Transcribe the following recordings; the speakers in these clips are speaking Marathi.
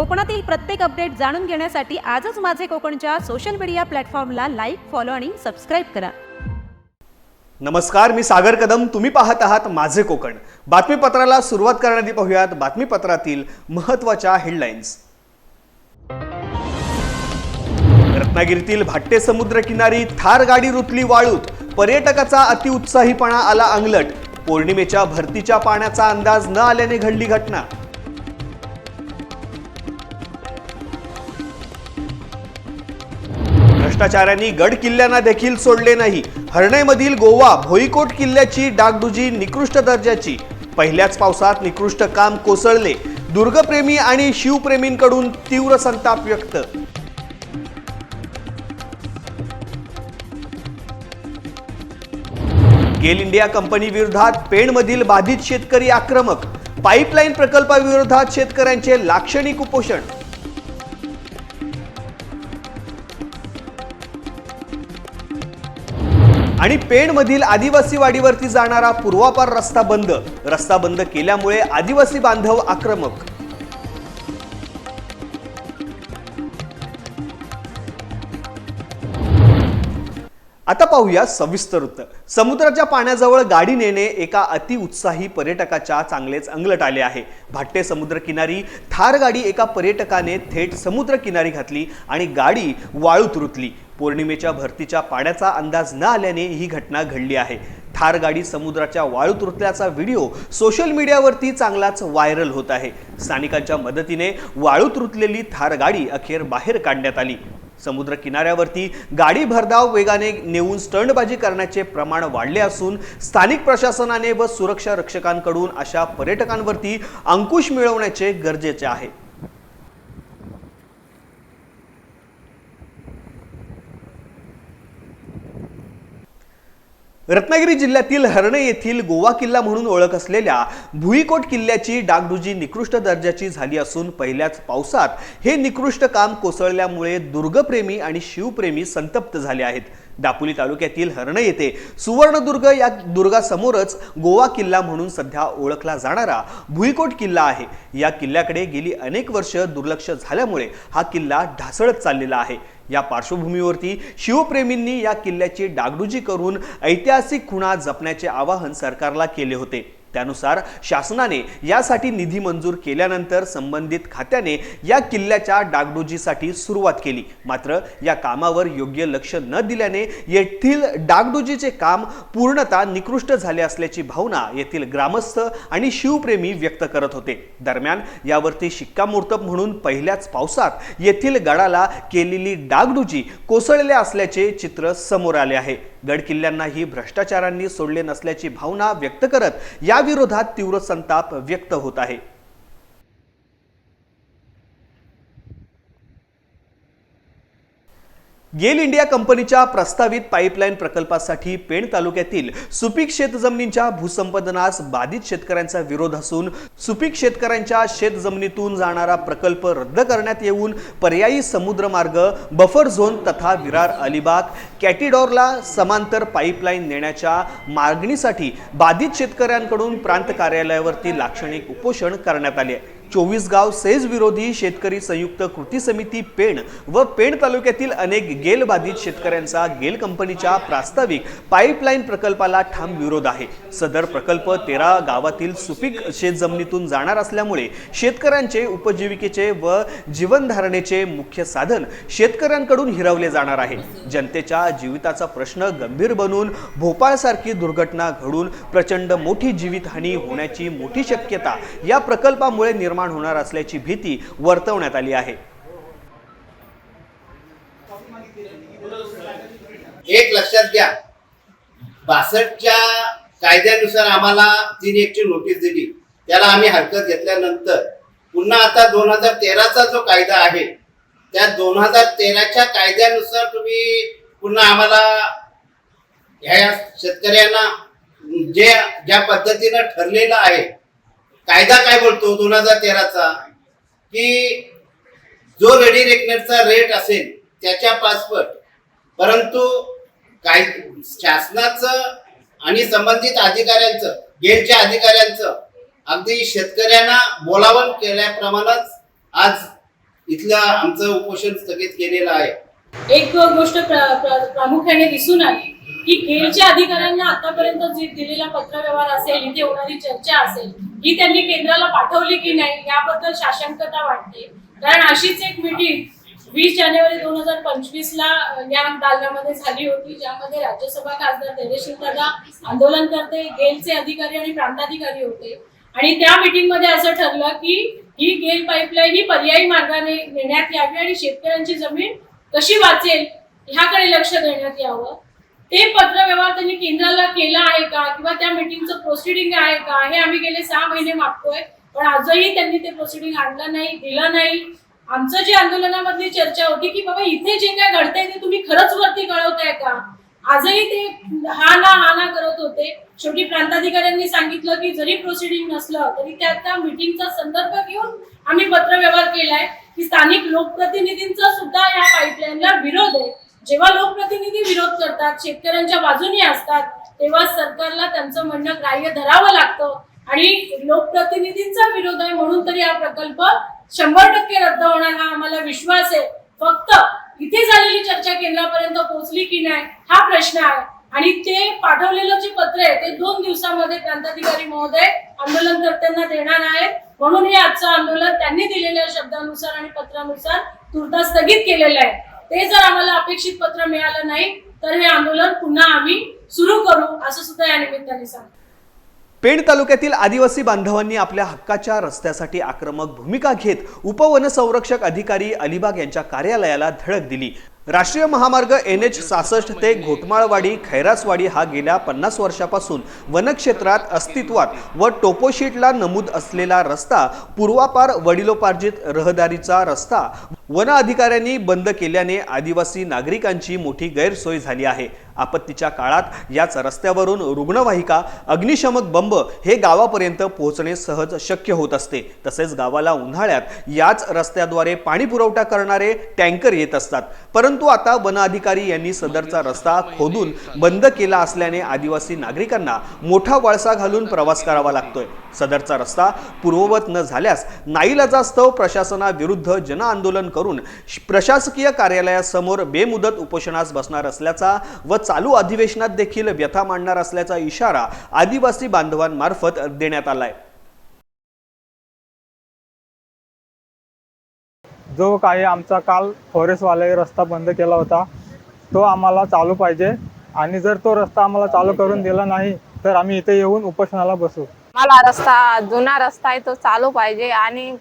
कोकणातील प्रत्येक अपडेट जाणून घेण्यासाठी आजच माझे कोकणच्या सोशल मीडिया प्लॅटफॉर्मला लाईक फॉलो आणि सबस्क्राईब करा. नमस्कार मी सागर कदम. तुम्ही पाहत आहात माझे कोकण. बातमीपत्राला सुरुवात करण्याआधी पाहूयात बातमीपत्रातील महत्त्वाच्या हेडलाईन्स रत्नागिरीतील भाट्टे समुद्र किनारी थार गाडी रुतली वाळूत. पर्यटकाचा अतिउत्साहीपणा आला अंगलट. पौर्णिमेच्या भरतीच्या पाण्याचा अंदाज न आल्याने घडली घटना. भ्रष्टाचाऱ्यांनी गड किल्ल्यांना देखील सोडले नाही. हरणेमधील गोवा भोईकोट किल्ल्याची डागडुजी निकृष्ट दर्जाची. पहिल्याच पावसात निकृष्ट काम कोसळले. दुर्गप्रेमी आणि शिवप्रेमींकडून तीव्र संताप व्यक्त. गेल इंडिया कंपनी विरोधात पेणमधील बाधित शेतकरी आक्रमक. पाईपलाईन प्रकल्पाविरोधात शेतकऱ्यांचे लाक्षणिक उपोषण. आणि पेणमधील आदिवासी वाडीवरती जाणारा पूर्वापार रस्ता बंद. रस्ता बंद केल्यामुळे आदिवासी बांधव आक्रमक. आता पाहूया सविस्तर वृत्त. समुद्राच्या पाण्याजवळ गाडी नेणे एका अतिउत्साही पर्यटकाच्या चांगलेच अंगलट आले आहे. भाट्टे समुद्रकिनारी थार गाडी एका पर्यटकाने थेट समुद्रकिनारी घातली आणि गाडी वाळूत रुतली. पौर्णिमेच्या भरतीच्या पाण्याचा अंदाज न आल्याने ही घटना घडली आहे. थार गाडी समुद्राच्या वाळूत रुतल्याचा व्हिडिओ सोशल मीडियावरती चांगलाच व्हायरल होत आहे. स्थानिकांच्या मदतीने वाळूत रुतलेली थार गाडी अखेर बाहेर काढण्यात आली. समुद्र किनाऱ्यावरती गाडी भरधाव वेगाने नेऊन स्टंटबाजी करण्याचे प्रमाण वाढले असून स्थानिक प्रशासनाने व सुरक्षा रक्षकांकडून अशा पर्यटकांवरती अंकुश मिळवण्याचे गरजेचे आहे. रत्नागिरी जिल्ह्यातील हर्णे येथील गोवा किल्ला म्हणून ओळख असलेल्या भुईकोट किल्ल्याची डागडुजी निकृष्ट दर्जाची झाली असून पहिल्याच पावसात हे निकृष्ट काम कोसळल्यामुळे दुर्गप्रेमी आणि शिवप्रेमी संतप्त झाले आहेत. दापोली तालुक्यातील हरण येथे सुवर्णदुर्ग या दुर्गासमोरच गोवा किल्ला म्हणून सध्या ओळखला जाणारा भुईकोट किल्ला आहे. या किल्ल्याकडे गेली अनेक वर्ष दुर्लक्ष झाल्यामुळे हा किल्ला ढासळत चाललेला आहे. या पार्श्वभूमीवरती शिवप्रेमींनी या किल्ल्याची डागडुजी करून ऐतिहासिक खुणा जपण्याचे आवाहन सरकारला केले होते. त्यानुसार शासनाने यासाठी निधी मंजूर केल्यानंतर संबंधित खात्याने या किल्ल्याच्या डागडुजीसाठी सुरुवात केली. मात्र या कामावर योग्य लक्ष न दिल्याने येथील डागडुजीचे काम पूर्णतः निकृष्ट झाले असल्याची भावना येथील ग्रामस्थ आणि शिवप्रेमी व्यक्त करत होते. दरम्यान यावरती शिक्कामोर्तब म्हणून पहिल्याच पावसात येथील गडाला केलेली डागडुजी कोसळल्या असल्याचे चित्र समोर आले आहे. गड किल्ल्यांनाही भ्रष्टाचारांनी सोडले नसल्याची भावना व्यक्त करत याविरोधात तीव्र संताप व्यक्त होत आहे. गेल इंडिया कंपनीच्या प्रस्तावित पाईपलाईन प्रकल्पासाठी पेण तालुक्यातील सुपीक शेतजमिनींच्या भूसंपादनास बाधित शेतकऱ्यांचा विरोध असून सुपीक शेतकऱ्यांच्या शेतजमिनीतून जाणारा प्रकल्प रद्द करण्यात येऊन पर्यायी समुद्रमार्ग बफर झोन तथा विरार अलिबाग कॅटिडॉरला समांतर पाईपलाईन नेण्याच्या मागणीसाठी बाधित शेतकऱ्यांकडून प्रांत कार्यालयावरती लाक्षणिक उपोषण करण्यात आले आहे. चोवीस गाव सेज विरोधी शेतकरी संयुक्त कृती समिती पेण व पेण तालुक्यातील अनेक गेल बाधित शेतकऱ्यांचा गेल कंपनीच्या प्रास्ताविक पाईपलाईन प्रकल्पाला ठाम विरोध आहे. सदर प्रकल्प तेरा गावातील सुपीक शेतजमिनीतून जाणार असल्यामुळे शेतकऱ्यांचे उपजीविकेचे व जीवनधारणेचे मुख्य साधन शेतकऱ्यांकडून हिरवले जाणार आहे. जनतेच्या जीविताचा प्रश्न गंभीर बनून भोपाळसारखी दुर्घटना घडून प्रचंड मोठी जीवितहानी होण्याची मोठी शक्यता या प्रकल्पामुळे निर्माण होणार असल्याची भीती वर्तवण्यात आली आहे. एक लक्षात घ्या. बासष्टच्या कायद्यानुसार आम्हाला तीन एकची नोटीस दिली. त्याला आम्ही हरकत घेतल्यानंतर पुन्हा आता दोन हजार तेराचा जो कायदा आहे त्या दोन हजार तेराच्या कायद्यानुसार तुम्ही पुन्हा आम्हाला ह्या शेतकऱ्यांना जे ज्या पद्धतीनं ठरलेलं आहे कायदा काय बोलतो? दोन हजार तेराचा. की जो रेडी रेकनरचा रेट असेल त्याच्या पासपट परंतु काय शासनाचं आणि संबंधित अधिकाऱ्यांचं गेलच्या अधिकाऱ्यांचं अगदी शेतकऱ्यांना बोलावण केल्याप्रमाणेच आज इथलं आमचं उपोषण स्थगित केलेलं आहे. एक गोष्ट प्रामुख्याने दिसून आली. की गेलच्या अधिकाऱ्यांना आतापर्यंत जे दिलेला पत्रव्यवहार असेल इथे होणारी चर्चा असेल ही त्यांनी केंद्राला पाठवली की नाही याबद्दल साशंकता वाटते कारण अशीच एक मिटिंग वीस जानेवारी दोन हजार पंचवीस ला या दालनामध्ये झाली होती ज्यामध्ये राज्यसभा खासदार धैर्यशील दादा आंदोलनकर्ते गेलचे अधिकारी आणि प्रांताधिकारी होते. आणि त्या मिटिंगमध्ये असं ठरलं की ही गेल पाईपलाईन ही पर्यायी मार्गाने नेण्यात यावी आणि शेतकऱ्यांची जमीन कशी वाचेल ह्याकडे लक्ष देण्यात यावं. ते पत्र व्यवहार त्यांनी केंद्राला केला आहे का? किंवा त्या मीटिंगचं प्रोसिडिंग आहे का? हे आम्ही गेले सहा महिने मागतोय पण आजही त्यांनी ते प्रोसिडिंग आणलं नाही दिलं नाही. आमचं जे आंदोलनामधली चर्चा होती की बाबा इथे जे काय घडतंय ते तुम्ही खरंच वरती कळवताय का? आजही ते हा ना हा ना करत होते. शेवटी प्रांताधिकाऱ्यांनी सांगितलं की जरी प्रोसिडिंग नसलं तरी त्या त्या मीटिंगचा संदर्भ घेऊन आम्ही पत्रव्यवहार केलाय. की स्थानिक लोकप्रतिनिधींचा सुद्धा या पाईपलाईनला विरोध आहे. जेव्हा लोकप्रतिनिधी विरोध करतात शेतकऱ्यांच्या बाजूने असतात तेव्हा सरकारला त्यांचं म्हणणं ग्राह्य धरावं लागतं. आणि लोकप्रतिनिधींचा विरोध आहे म्हणून तरी हा प्रकल्प शंभर टक्के रद्द होणार हा आम्हाला विश्वास आहे. फक्त इथे झालेली चर्चा केंद्रापर्यंत पोहोचली की नाही हा प्रश्न आहे. आणि ते पाठवलेलं जे पत्र आहे ते दोन दिवसामध्ये प्रांताधिकारी महोदय आंदोलनकर्त्यांना देणार आहेत म्हणून हे आजचं आंदोलन त्यांनी दिलेल्या शब्दानुसार आणि पत्रानुसार तुर्तास स्थगित केलेलं आहे. ते जर आम्हाला अपेक्षित पत्र मिळालं नाही तर हे आंदोलन पुन्हा आम्ही सुरू करू असं सुद्धा या निमित्ताने सांगतो. पेण तालुक्यातील आदिवासी बांधवांनी आपल्या हक्काच्या रस्त्यासाठी आक्रमक भूमिका घेत उपवनसंरक्षक अधिकारी अलिबाग यांच्या कार्यालयाला धडक दिली. राष्ट्रीय महामार्ग एन एच सासष्ट ते घोटमाळवाडी खैरासवाडी हा गेल्या पन्नास वर्षापासून वनक्षेत्रात अस्तित्वात व टोपोशीटला नमूद असलेला रस्ता पूर्वापार वडिलोपार्जित रहदारीचा रस्ता वन अधिकाऱ्यांनी बंद केल्याने आदिवासी नागरिकांची मोठी गैरसोय झाली आहे. आपत्तीच्या काळात याच रस्त्यावरून रुग्णवाहिका अग्निशमक बंब हे गावापर्यंत पोहोचणे सहज शक्य होत असते. तसेच गावाला उन्हाळ्यात याच रस्त्याद्वारे पाणी पुरवठा करणारे टँकर येत असतात. परंतु आता वन अधिकारी यांनी सदरचा रस्ता खोदून बंद केला असल्याने आदिवासी नागरिकांना मोठा वळसा घालून प्रवास करावा लागतोय. सदरचा रस्ता पूर्ववत न झाल्यास नाईलाजास्तव प्रशासनाविरुद्ध जनआंदोलन करून प्रशासकीय कार्यालयासमोर बेमुदत उपोषणास बसणार असल्याचा व चालू अधिवेशनात देखील व्यथा मांडणार असल्याचा इशारा आदिवासी बांधवांमार्फत देण्यात आलाय. जो काही आमचा काल फॉरेस्टवाले रस्ता बंद केला होता तो आम्हाला चालू पाहिजे. आणि जर तो रस्ता आम्हाला चालू करून दिला नाही तर आम्ही इथे येऊन उपोषणाला बसू. मला रस्ता जुना रस्ता आहे तो चालू पाहिजे. आणि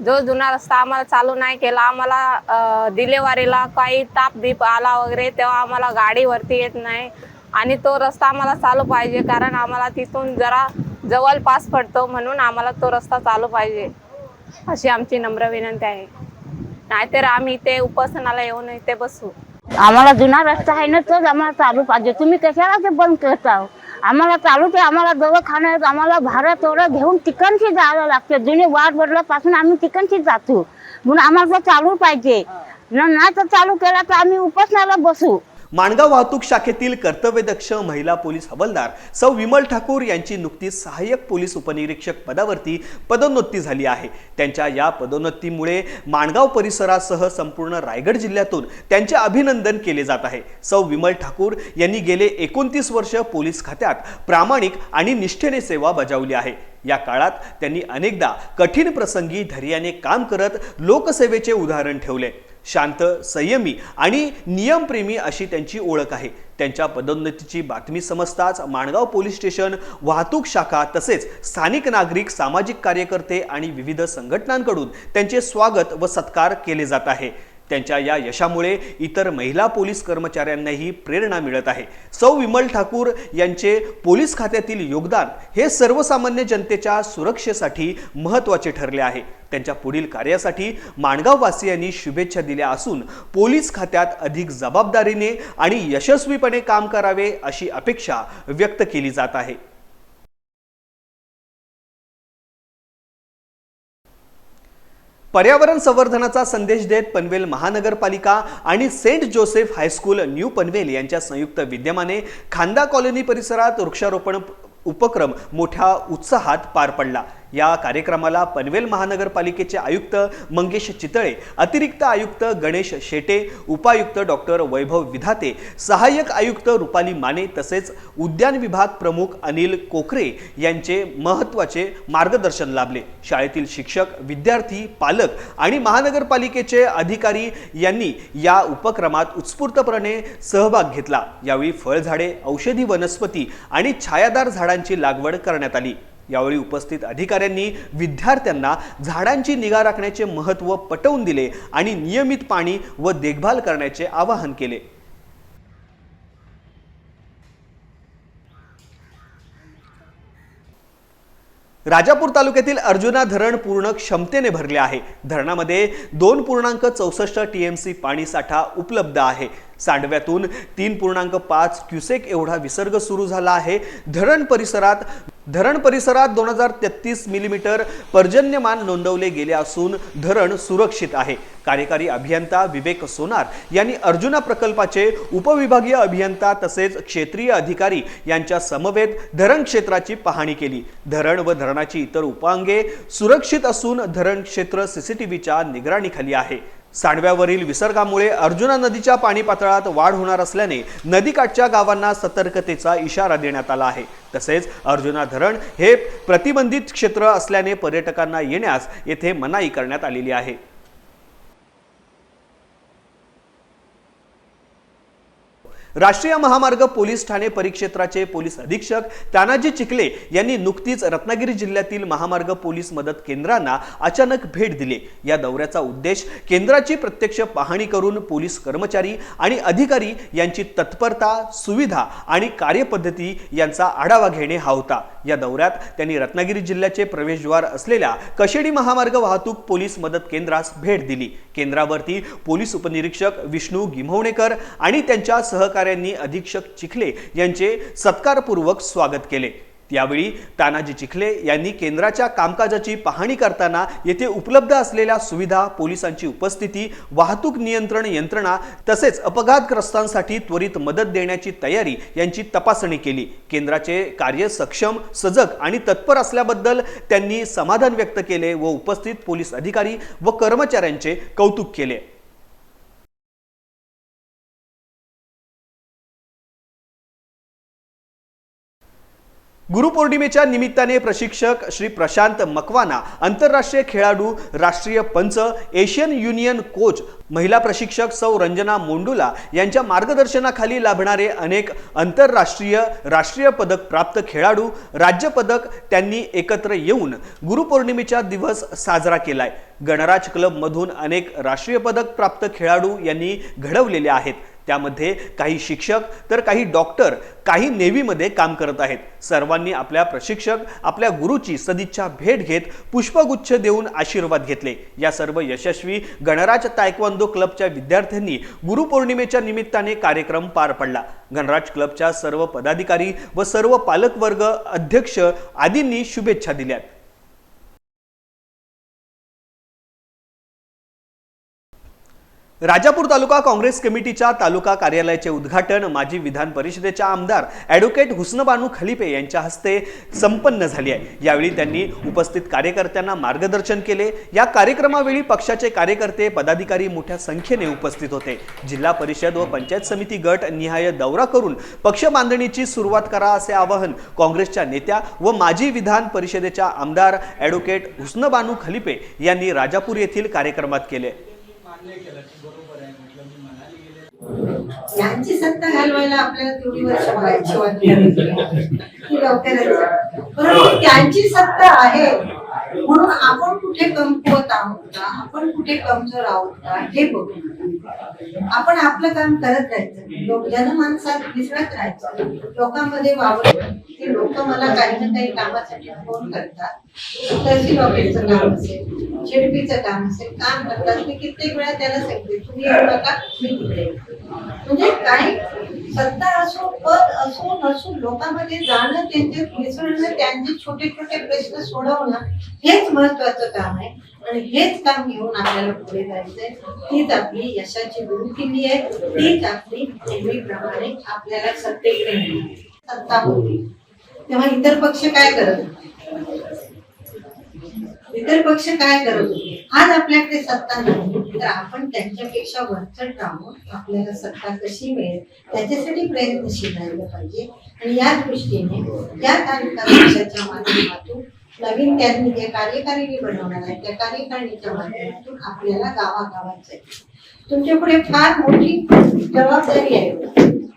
जो जुना रस्ता आम्हाला चालू नाही केला आम्हाला दिलेवारीला काही ताप बीप आला वगैरे तेव्हा आम्हाला गाडीवरती येत नाही. आणि तो रस्ता आम्हाला चालू पाहिजे कारण आम्हाला तिथून जरा जवळपास पडतो म्हणून आम्हाला तो रस्ता चालू पाहिजे. अशी आमची नम्र विनंती आहे. नाहीतर आम्ही इथे उपासनाला येऊन इथे बसू. आम्हाला जुना रस्ता आहे ना तोच आम्हाला चालू पाहिजे. तुम्ही कशाला ते बंद करता? आम्हाला चालू ते आम्हाला दवाखान्यात आम्हाला भाडं तेवढं घेऊन तिकडची जावं लागतं. जुने वाट बदलापासून आम्ही तिकडची जातो. म्हणून आम्हाला तर चालू पाहिजे. न नाही तर चालू केला तर आम्ही उपासनाला बसू. माणगाव वाहतूक शाखेतील कर्तव्यदक्ष महिला पोलीस हवालदार सौ विमल ठाकूर यांची नुकतीच सहाय्यक पोलीस उपनिरीक्षक पदावरती पदोन्नती झाली आहे. त्यांच्या या पदोन्नतीमुळे माणगाव परिसरासह संपूर्ण रायगड जिल्ह्यातून त्यांचे अभिनंदन केले जात आहे. सौ विमल ठाकूर यांनी गेले एकोणतीस वर्ष पोलीस खात्यात प्रामाणिक आणि निष्ठेने सेवा बजावली आहे. या काळात त्यांनी अनेकदा कठीण प्रसंगी धैर्याने काम करत लोकसेवेचे उदाहरण ठेवले. शांत संयमी आणि नियमप्रेमी अशी त्यांची ओळख आहे. त्यांच्या पदोन्नतीची बातमी समजताच माणगाव पोलीस स्टेशन वाहतूक शाखा तसेच स्थानिक नागरिक सामाजिक कार्यकर्ते आणि विविध संघटनांकडून त्यांचे स्वागत व सत्कार केले जात आहे. त्यांच्या या यशामुळे इतर महिला पोलीस कर्मचाऱ्यांनाही प्रेरणा मिळत आहे. सौ विमल ठाकूर यांचे पोलीस खात्यातील योगदान हे सर्वसामान्य जनतेच्या सुरक्षेसाठी महत्त्वाचे ठरले आहे. त्यांच्या पुढील कार्यासाठी माणगाववासियांनी शुभेच्छा दिल्या असून पोलीस खात्यात अधिक जबाबदारीने आणि यशस्वीपणे काम करावे अशी अपेक्षा व्यक्त केली जात आहे. पर्यावरण संवर्धनाचा संदेश देत पनवेल महानगरपालिका आणि Saint Joseph high school new Panvel यांच्या संयुक्त विद्यमाने खांदा कॉलनी परिसरात वृक्षारोपण उपक्रम मोठ्या उत्साहात पार पडला. या कार्यक्रमाला पनवेल महानगरपालिकेचे आयुक्त मंगेश चितळे अतिरिक्त आयुक्त गणेश शेटे उपायुक्त डॉक्टर वैभव विधाते सहाय्यक आयुक्त रुपाली माने तसेच उद्यान विभाग प्रमुख अनिल कोकरे यांचे महत्त्वाचे मार्गदर्शन लाभले. शाळेतील शिक्षक विद्यार्थी पालक आणि महानगरपालिकेचे अधिकारी यांनी या उपक्रमात उत्स्फूर्तपणे सहभाग घेतला. यावेळी फळझाडे औषधी वनस्पती आणि छायादार झाडांची लागवड करण्यात आली. यावेळी उपस्थित अधिकाऱ्यांनी विद्यार्थ्यांना झाडांची निगा राखण्याचे महत्त्व पटवून दिले आणि नियमित पाणी व देखभाल करण्याचे आवाहन केले. राजापूर तालुक्यातील अर्जुना धरण पूर्ण क्षमतेने भरले आहे. धरणामध्ये दोन पूर्णांक चौसष्ट टी एम सी पाणी साठा उपलब्ध आहे. सांडव्यातून तीन पूर्णांक पाच क्युसेक एवढा विसर्ग सुरू झाला आहे. धरण परिसरात धरण परिसरात दोन हजार तेहतीस मिलीमीटर पर्जन्यमान नोंदवले गेले असून धरण सुरक्षित आहे. कार्यकारी अभियंता विवेक सोनार यांनी अर्जुना प्रकल्पाचे उपविभागीय अभियंता तसेच क्षेत्रीय अधिकारी यांच्या समवेत धरण क्षेत्राची पाहणी केली. धरण व धरणाची इतर उपांगे सुरक्षित असून धरण क्षेत्र सीसीटीव्हीच्या निगराणीखाली आहे. सांडव्यावरील विसर्गामुळे अर्जुना नदीच्या पाणी पातळात वाढ होणार असल्याने नदीकाठच्या गावांना सतर्कतेचा इशारा देण्यात आला आहे. तसेच अर्जुना धरण हे प्रतिबंधित क्षेत्र असल्याने पर्यटकांना येण्यास येथे मनाई करण्यात आलेली आहे. राष्ट्रीय महामार्ग पोलीस ठाणे परिक्षेत्राचे पोलीस अधीक्षक तानाजी चिखले यांनी नुकतीच रत्नागिरी जिल्ह्यातील महामार्ग पोलीस मदत केंद्रांना अचानक भेट दिली. या दौऱ्याचा उद्देश केंद्राची प्रत्यक्ष पाहणी करून पोलीस कर्मचारी आणि अधिकारी यांची तत्परता सुविधा आणि कार्यपद्धती यांचा आढावा घेणे हा होता. या दौऱ्यात त्यांनी रत्नागिरी जिल्ह्याचे प्रवेशद्वार असलेल्या कशेडी महामार्ग वाहतूक पोलीस मदत केंद्रास भेट दिली. केंद्रावरती पोलीस उपनिरीक्षक विष्णू गिम्हवणेकर आणि त्यांच्या अधिकाऱ्यांनी अधीक्षक चिखले यांचे सत्कारपूर्वक स्वागत केले. यावेळी तानाजी चिखले यांनी केंद्राच्या कामकाजाची पाहणी करताना येथे उपलब्ध असलेल्या सुविधा पोलिसांची उपस्थिती वाहतूक नियंत्रण यंत्रणा तसेच अपघातग्रस्तांसाठी त्वरित मदत देण्याची तयारी यांची तपासणी केली. केंद्राचे कार्य सक्षम सजग आणि तत्पर असल्याबद्दल त्यांनी समाधान व्यक्त केले व उपस्थित पोलीस अधिकारी व कर्मचाऱ्यांचे कौतुक केले. गुरुपौर्णिमेच्या निमित्ताने प्रशिक्षक श्री प्रशांत मकवाना आंतरराष्ट्रीय खेळाडू राष्ट्रीय पंच एशियन युनियन कोच महिला प्रशिक्षक सौ रंजना मोंडुला यांच्या मार्गदर्शनाखाली लाभणारे अनेक आंतरराष्ट्रीय राष्ट्रीय पदक प्राप्त खेळाडू राज्य पदक त्यांनी एकत्र येऊन गुरुपौर्णिमेचा दिवस साजरा केलाय. गणराज क्लबमधून अनेक राष्ट्रीय पदक प्राप्त खेळाडू यांनी घडवलेले आहेत. त्यामध्ये काही शिक्षक तर काही डॉक्टर काही नेव्हीमध्ये काम करत आहेत. सर्वांनी आपल्या प्रशिक्षक आपल्या गुरुची सदिच्छा भेट घेत पुष्पगुच्छ देऊन आशीर्वाद घेतले. या सर्व यशस्वी गणराज तायक्वांदो क्लबच्या विद्यार्थ्यांनी गुरुपौर्णिमेच्या निमित्ताने कार्यक्रम पार पडला. गणराज क्लबच्या सर्व पदाधिकारी व सर्व पालकवर्ग अध्यक्ष आदींनी शुभेच्छा दिल्यात. राजापूर तालुका काँग्रेस कमिटीच्या तालुका कार्यालयाचे उद्घाटन माजी विधान परिषदेच्या आमदार ॲडव्होकेट हुस्नबानू खलिपे यांच्या हस्ते संपन्न झाली आहे. यावेळी त्यांनी उपस्थित कार्यकर्त्यांना मार्गदर्शन केले. या कार्यक्रमावेळी पक्षाचे कार्यकर्ते पदाधिकारी मोठ्या संख्येने उपस्थित होते. जिल्हा परिषद व पंचायत समिती गट निहाय दौरा करून पक्ष बांधणीची सुरुवात करा असे आवाहन काँग्रेसच्या नेत्या व माजी विधान परिषदेच्या आमदार ॲडव्होकेट हुस्नबानू खलिपे यांनी राजापूर येथील कार्यक्रमात केले. यांची सत्ता घालवायला आपल्याला तेवढी वर्ष बघायची वाटली परंतु त्यांची सत्ता आहे. म्हणून आपण कुठे कमकुवत आहोत का? आपण कुठे कमजोर आहोत का? हे बघू आपण आपलं काम करत राहायचं. लोक जनमानसात मिसळत राहायचं. लोकांमध्ये वावरत ते लोक मला काही ना काही कामासाठी फोन करतात. तहसील ऑफिसचं काम असेल शिडपीचं काम असेल काम करतात. मी कित्येक वेळा त्याला सांगते तुम्ही येऊ नका मी तिकडे म्हणजे काही सत्ता असो पद असो नसो लोकांमध्ये जाणं त्यांचे मिसळणं त्यांचे छोटे छोटे प्रश्न सोडवणं हेच महत्वाचं काम आहे. आणि हेच काम घेऊन आपल्याला पुढे जायचंय. तीच आपली यशाची गुरुकिल्ली आहे. तीच आपली नेहमीप्रमाणे आपल्याला सत्तेकडे सत्ता होती. तेव्हा इतर पक्ष काय करत इतर पक्ष काय करत होते? आज आपल्याकडे सत्ता नाही. तर आपण त्यांच्यापेक्षा वरचढ राहून आपल्याला सत्ता कशी मिळेल त्याच्यासाठी प्रयत्नशील राहिलं पाहिजे. आणि या दृष्टीने या तालुका पक्षाच्या माध्यमातून नवीन त्यांनी जे कार्यकारिणी बनवणार आहे त्या कार्यकारिणीच्या माध्यमातून आपल्याला गावागावात जायचं तुमच्यापुढे फार मोठी जबाबदारी आहे.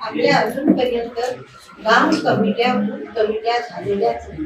आपल्या अजूनपर्यंत गाव कमिट्या कमिट्या झालेल्याच नाही